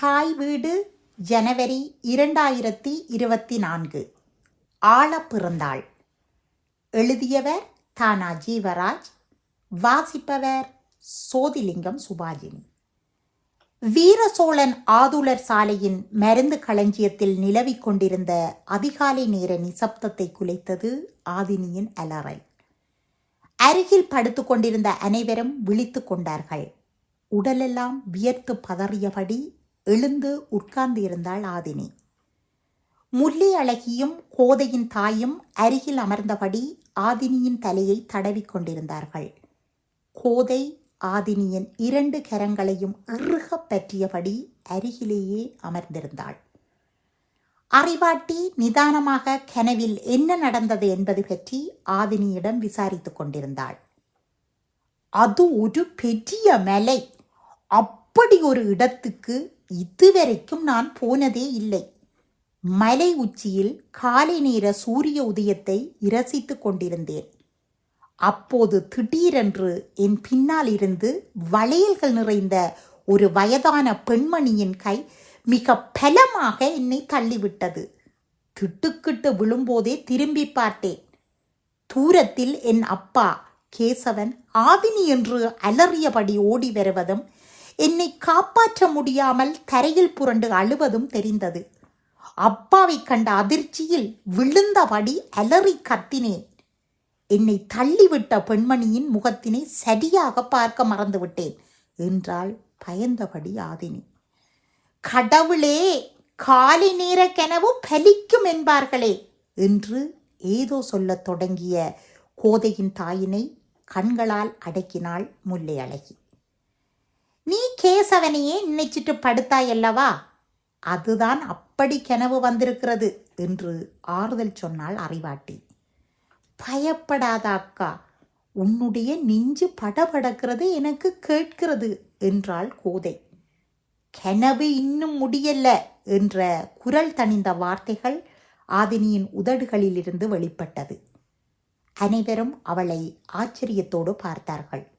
தாய் வீடு ஜனவரி இரண்டாயிரத்தி இருபத்தி நான்கு ஆள பிறந்தாள். எழுதியவர் தானா ஜீவராஜ் வாசிப்பவர் சோதிலிங்கம் சுபாஜினி. வீர சோழன் ஆதுலர் சாலையின் மருந்து களஞ்சியத்தில் நிலவிக் கொண்டிருந்த அதிகாலை நேர நிசப்தத்தை குலைத்தது ஆதினியின் அலறல். அருகில் படுத்து கொண்டிருந்த அனைவரும் விழித்து கொண்டார்கள். உடலெல்லாம் வியர்த்து பதறியபடி எழுந்து உட்கார்ந்து இருந்தாள் ஆதினி. முல்லை அழகியும் கோதையின் தாயும் அருகில் அமர்ந்தபடி ஆதினியின் தலையை தடவிக் கொண்டிருந்தார்கள். கோதை ஆதினியின் இரண்டு கரங்களையும் இறுகப் பற்றியபடி அருகிலேயே அமர்ந்திருந்தாள். அறிவாட்டி நிதானமாக கனவில் என்ன நடந்தது என்பது பற்றி ஆதினியிடம் விசாரித்துக் கொண்டிருந்தாள். அது ஒரு பெரிய மலை. அப்படி ஒரு இடத்துக்கு இதுவரைக்கும் நான் போனதே இல்லை. மலை உச்சியில் காலை நேர சூரிய உதயத்தை இரசித்து கொண்டிருந்தேன். அப்போது திடீரென்று என் பின்னால் இருந்து வளையல்கள் நிறைந்த ஒரு வயதான பெண்மணியின் கை மிக பலமாக என்னை தள்ளிவிட்டது. திட்டுக்கிட்டு விழும்போதே திரும்பி பார்த்தேன். தூரத்தில் என் அப்பா கேசவன் ஆதினி என்று அலறியபடி ஓடி வருவதும் என்னை காப்பாற்ற முடியாமல் தரையில் புரண்டு அழுவதும் தெரிந்தது. அப்பாவை கண்ட அதிர்ச்சியில் விழுந்தபடி அலறி கத்தினேன். என்னை தள்ளிவிட்ட பெண்மணியின் முகத்தினை சரியாக பார்க்க மறந்துவிட்டேன் என்றாள் பயந்தபடி ஆதினி. கடவுளே காலை நேர கனவு பலிக்கும் என்பார்களே என்று ஏதோ சொல்லத் தொடங்கிய கோதையின் தாயினை கண்களால் அடக்கினாள் முல்லை அழகி கேசவனையே நினைச்சிட்டு படுத்தாயல்லவா அதுதான் அப்படி கனவு வந்திருக்கிறது என்று ஆறுதல் சொன்னாள் அறிவாட்டி. பயப்படாத அக்கா உன்னுடைய நெஞ்சு படபடக்கிறது எனக்கு கேட்கிறது என்றாள் கோதை. கனவு இன்னும் முடியல என்ற குரல் தணிந்த வார்த்தைகள் ஆதினியின் உதடுகளிலிருந்து வெளிப்பட்டது. அனைவரும் அவளை ஆச்சரியத்தோடு பார்த்தார்கள்.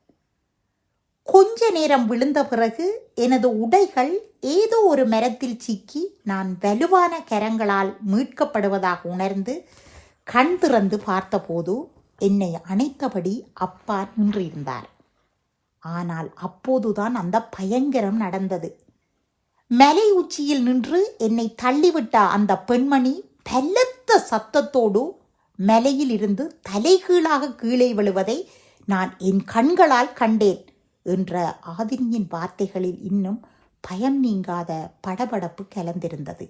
கொஞ்ச நேரம் விழுந்த பிறகு எனது உடைகள் ஏதோ ஒரு மரத்தில் சிக்கி நான் வலுவான கரங்களால் மீட்கப்படுவதாக உணர்ந்து கண் திறந்து பார்த்தபோது என்னை அணைத்தபடி அப்பா நின்றிருந்தார். ஆனால் அப்போதுதான் அந்த பயங்கரம் நடந்தது. மலை உச்சியில் நின்று என்னை தள்ளிவிட்ட அந்த பெண்மணி பலத்த சத்தத்தோடு மலையில் இருந்து தலைகீழாக கீழே விழுவதை நான் என் கண்களால் கண்டேன். என்ற ஆதினியின் வார்த்தைகளில் இன்னும் பயம் நீங்காத படபடப்பு கலந்திருந்தது.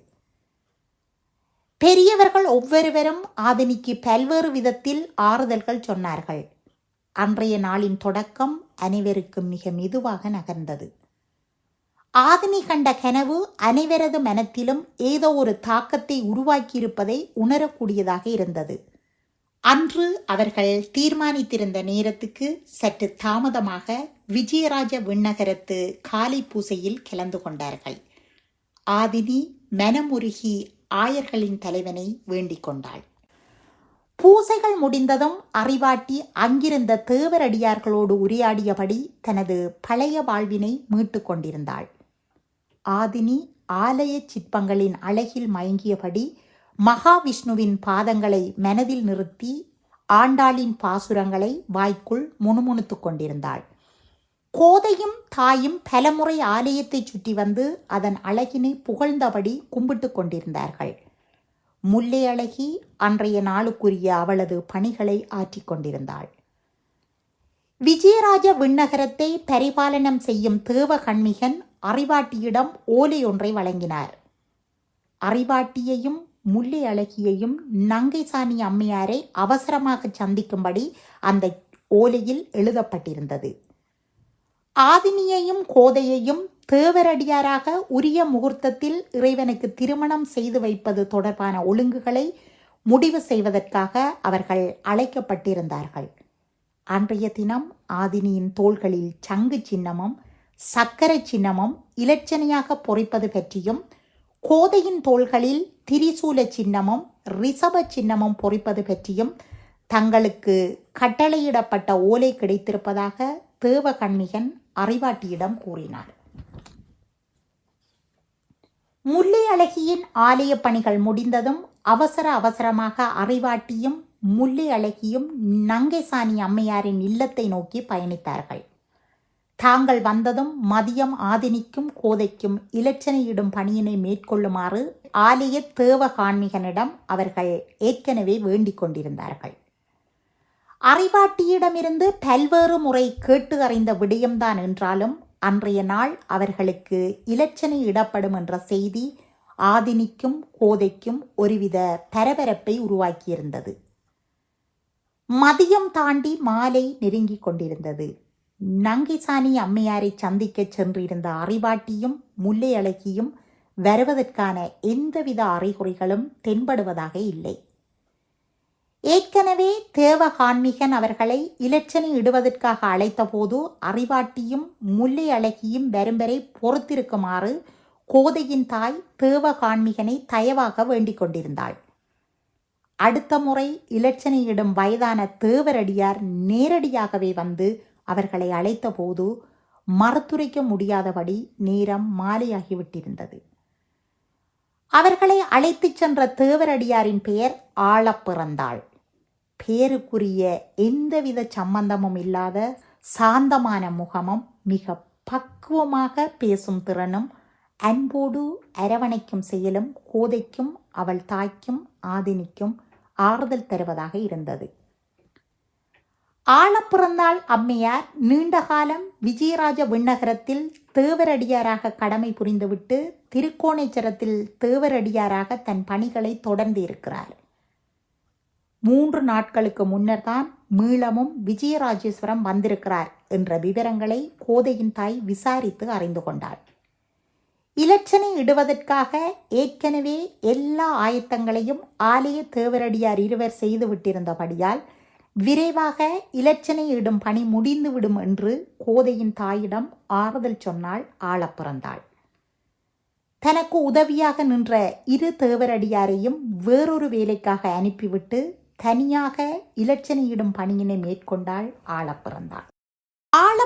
பெரியவர்கள் ஒவ்வொருவரும் ஆதினிக்கு பல்வேறு விதத்தில் ஆறுதல்கள் சொன்னார்கள். அன்றைய நாளின் தொடக்கம் அனைவருக்கும் மிக மெதுவாக நகர்ந்தது. ஆதினி கண்ட கனவு அனைவரது மனத்திலும் ஏதோ ஒரு தாக்கத்தை உருவாக்கியிருப்பதை உணரக்கூடியதாக இருந்தது. அன்று அவர்கள் தீர்மானித்திருந்த நேரத்துக்கு சற்று தாமதமாக விஜயராஜ விண்ணகரத்து காலை பூசையில் கலந்து கொண்டார்கள். ஆதினி மனமுருகி ஆயர்களின் தலைவனை வேண்டிக் கொண்டாள். பூசைகள் முடிந்ததும் அறிவாட்டி அங்கிருந்த தேவரடியார்களோடு உரையாடியபடி தனது பழைய வாழ்வினை மீட்டு கொண்டிருந்தாள். ஆதினி ஆலய சிற்பங்களின் அழகில் மயங்கியபடி மகாவிஷ்ணுவின் பாதங்களை மனதில் நிறுத்தி ஆண்டாளின் பாசுரங்களை வாய்க்குள் முணுமுணுத்துக் கொண்டிருந்தாள். கோதையும் தாயும் பலமுறை ஆலயத்தை சுற்றி வந்து அதன் அழகினை புகழ்ந்தபடி கும்பிட்டு கொண்டிருந்தார்கள். முல்லை அழகி அன்றைய நாளுக்குரிய அவளது பணிகளை ஆற்றிக் கொண்டிருந்தாள். விஜயராஜ விண்ணகரத்தை பரிபாலனம் செய்யும் தேவ கண்மிகன் அறிவாட்டியிடம் ஓலை ஒன்றை வழங்கினார். அறிவாட்டியையும் முல்லை அழகியையும் நங்கைசாணி அம்மையாரை அவசரமாக சந்திக்கும்படி அந்த ஓலையில் எழுதப்பட்டிருந்தது. ஆதினியையும் கோதையையும் தேவரடியாராக உரிய முகூர்த்தத்தில் இறைவனுக்கு திருமணம் செய்து வைப்பது தொடர்பான ஒழுங்குகளை முடிவு செய்வதற்காக அவர்கள் அழைக்கப்பட்டிருந்தார்கள். அன்றைய தினம் ஆதினியின் தோள்களில் சங்கு சின்னமும் சக்கர சின்னமும் இலட்சணையாக பொறிப்பது பற்றியும் கோதையின் தோள்களில் திரிசூல சின்னமும் ரிசப சின்னமும் பொறிப்பது பற்றியும் தங்களுக்கு கட்டளையிடப்பட்ட ஓலை கிடைத்திருப்பதாக தேவகண்மிகன் அறிவாட்டியிடம் கூறினார். முல்லை அழகியின் ஆலய பணிகள் முடிந்ததும் அவசர அவசரமாக அறிவாட்டியும் முல்லை அழகியும் நங்கைசாணி அம்மையாரின் இல்லத்தை நோக்கி பயணித்தார்கள். தாங்கள் வந்ததும் மதியம் ஆதினிக்கும் கோதைக்கும் இலச்சனையிடும் பணியினை மேற்கொள்ளுமாறு ஆலய தேவகான்மிகனிடம் அவர்கள் ஏற்கனவே வேண்டிக் கொண்டிருந்தார்கள். அறிவாட்டியிடமிருந்து பல்வேறு முறை கேட்டு அறிந்த விடயம்தான் என்றாலும் அன்றைய நாள் அவர்களுக்கு இலச்சனை இடப்படும் என்ற செய்தி ஆதினிக்கும் கோதைக்கும் ஒருவித பரபரப்பை உருவாக்கியிருந்தது. மதியம் தாண்டி மாலை நெருங்கிக் கொண்டிருந்தது. நங்கைசாணி அம்மையாரை சந்திக்கச் சென்றிருந்த அறிவாட்டியும் முல்லை அழகியும் வருவதற்கான எந்தவித அறிகுறிகளும் தென்படுவதாக இல்லை. ஏற்கனவே தேவகான்மிகன் அவர்களை இலட்சணி இடுவதற்காக அழைத்தபோது அறிவாட்டியும் முல்லை அழகியும் வரும் வரை பொறுத்திருக்குமாறு கோதையின் தாய் தேவகான்மிகனை தயவாக வேண்டிக் கொண்டிருந்தாள். அடுத்த முறை இலச்சனையிடும் வயதான தேவரடியார் நேரடியாகவே வந்து அவர்களை அழைத்தபோது மறுத்துரைக்க முடியாதபடி நேரம் மாலையாகிவிட்டிருந்தது. அவர்களை அழைத்துச் சென்ற தேவரடியாரின் பெயர் ஆளப் பிறந்தாள். பேருக்குரிய எந்தவித சம்பந்தமும் இல்லாத சாந்தமான முகமும் மிக பக்குவமாக பேசும் திறனும் அன்போடு அரவணைக்கும் செயலும் கோதைக்கும் அவள் தாய்க்கும் ஆதினிக்கும் ஆறுதல் தருவதாக இருந்தது. ஆழப்பிறந்தாள் அம்மையார் நீண்ட காலம் விஜயராஜ விண்ணகரத்தில் தேவரடியாராக கடமை புரிந்துவிட்டு திருக்கோணேச்சரத்தில் தேவரடியாராக தன் பணிகளை தொடர்ந்து இருக்கிறார். மூன்று நாட்களுக்கு முன்னர் தான் மீளமும் விஜயராஜேஸ்வரம் வந்திருக்கிறார் என்ற விவரங்களை கோதையின் தாய் விசாரித்து அறிந்து கொண்டாள். இலட்சனை இடுவதற்காக ஏற்கனவே எல்லா ஆயத்தங்களையும் ஆலய தேவரடியார் இருவர் செய்து விட்டிருந்தபடியால் விரைவாக இலச்சனை இடும் பணி முடிந்துவிடும் என்று கோதையின் தாயிடம் ஆறுதல் சொன்னாள் ஆளப் பிறந்தாள் தனக்கு உதவியாக நின்ற இரு தேவரடியாரையும் வேறொரு வேலைக்காக அனுப்பிவிட்டு தனியாக இலச்சனையிடும் பணியினை மேற்கொண்டாள் ஆளப் பிறந்தாள்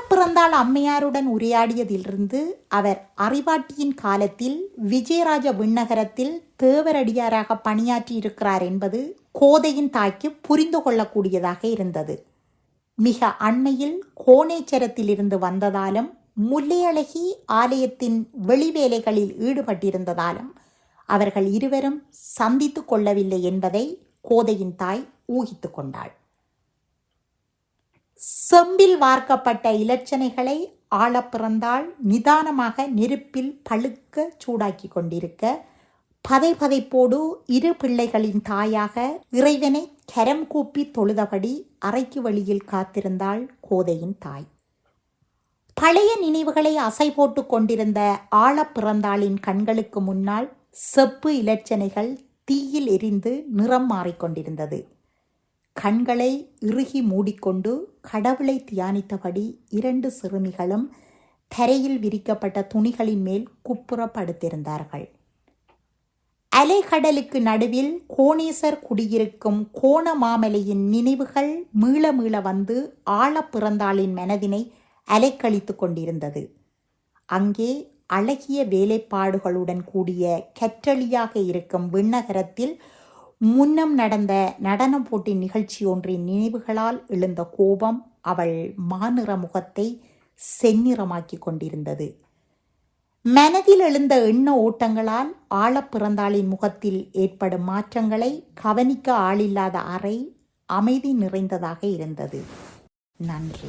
பிறந்தாள் அம்மையாருடன் உரையாடியதிலிருந்து அவர் அறிவாட்டியின் காலத்தில் விஜயராஜ விண்ணகரத்தில் தேவரடியாராக பணியாற்றி இருக்கிறார் என்பது கோதையின் தாய்க்கு புரிந்து கொள்ளக்கூடியதாக இருந்தது. மிக அண்மையில் கோணேச்சரத்திலிருந்து வந்ததாலும் முல்லையழகி ஆலயத்தின் வெளிவேலைகளில் ஈடுபட்டிருந்ததாலும் அவர்கள் இருவரும் சந்தித்து கொள்ளவில்லை என்பதை கோதையின் தாய் ஊகித்து கொண்டாள். செம்பில் வார்க்கப்பட்ட இலச்சனைகளை ஆளப் பிறந்தால் நிதானமாக நெருப்பில் பழுக்க சூடாக்கி கொண்டிருக்க பதை பதைப்போடு இரு பிள்ளைகளின் தாயாக இறைவனை கரம் கூப்பி தொழுதபடி அறைக்கு வழியில் காத்திருந்தாள் கோதையின் தாய். பழைய நினைவுகளை அசை போட்டு கொண்டிருந்த ஆழப் பிறந்தாளின் கண்களுக்கு முன்னால் செப்பு இலச்சனைகள் தீயில் எரிந்து நிறம் மாறிக்கொண்டிருந்தது கண்களை இறுகி மூடிக்கொண்டு கடவுளை தியானித்தபடி இரண்டு சிறுமிகளும் தரையில் விரிக்கப்பட்ட துணிகளின் மேல் குப்புற படுத்திருந்தார்கள் அலைகடலுக்கு நடுவில் கோணேசர் குடியிருக்கும் கோணமாமலையின் நினைவுகள் மீள மீள வந்து ஆழ பிறந்தாளின் மனதினை அலைக்கழித்து கொண்டிருந்தது. அங்கே அழகிய வேலைப்பாடுகளுடன் கூடிய கற்றளியாக இருக்கும் விண்ணகரத்தில் முன்னம் நடந்த நடனம் போட்டி நிகழ்ச்சி ஒன்றின் நினைவுகளால் எழுந்த கோபம் அவள் மாநிற முகத்தை செந்நிறமாக்கி கொண்டிருந்தது. மனதில் எழுந்த எண்ண ஓட்டங்களால் ஆழப் பிறந்தாளின் முகத்தில் ஏற்படும் மாற்றங்களை கவனிக்க ஆளில்லாத அறை அமைதி நிறைந்ததாக இருந்தது. நன்றி.